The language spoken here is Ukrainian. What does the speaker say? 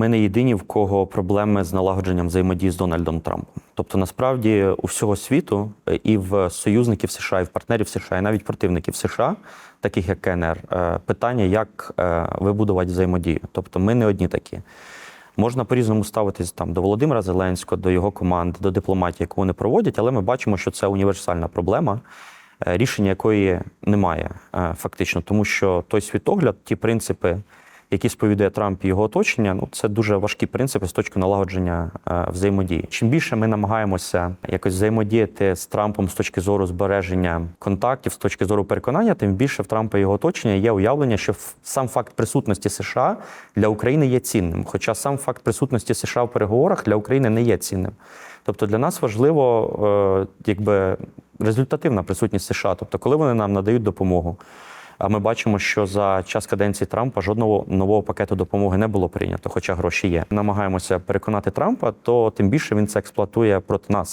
ми не єдині, в кого проблеми з налагодженням взаємодії з Дональдом Трампом. Тобто, насправді, у всього світу е, і в союзників США, і в партнерів США, і навіть противників США, таких як КНР, е, питання, як е, вибудувати взаємодію. Тобто, ми не одні такі. Можна по-різному ставитись там до Володимира Зеленського, до його команди, до дипломатії, яку вони проводять, але ми бачимо, що це універсальна проблема, рішення якої немає фактично, тому що той світогляд, ті принципи, які сповідує Трамп і його оточення, ну це дуже важкі принципи з точки налагодження е, взаємодії. Чим більше ми намагаємося якось взаємодіяти з Трампом з точки зору збереження контактів, з точки зору переконання, тим більше в Трампа і його оточення є уявлення, що сам факт присутності США для України є цінним. Хоча сам факт присутності США в переговорах для України не є цінним. Тобто для нас важливо, е, якби результативна присутність США, тобто, коли вони нам надають допомогу. А ми бачимо, що за час каденції Трампа жодного нового пакету допомоги не було прийнято, хоча гроші є. Намагаємося переконати Трампа, то тим більше він це експлуатує проти нас.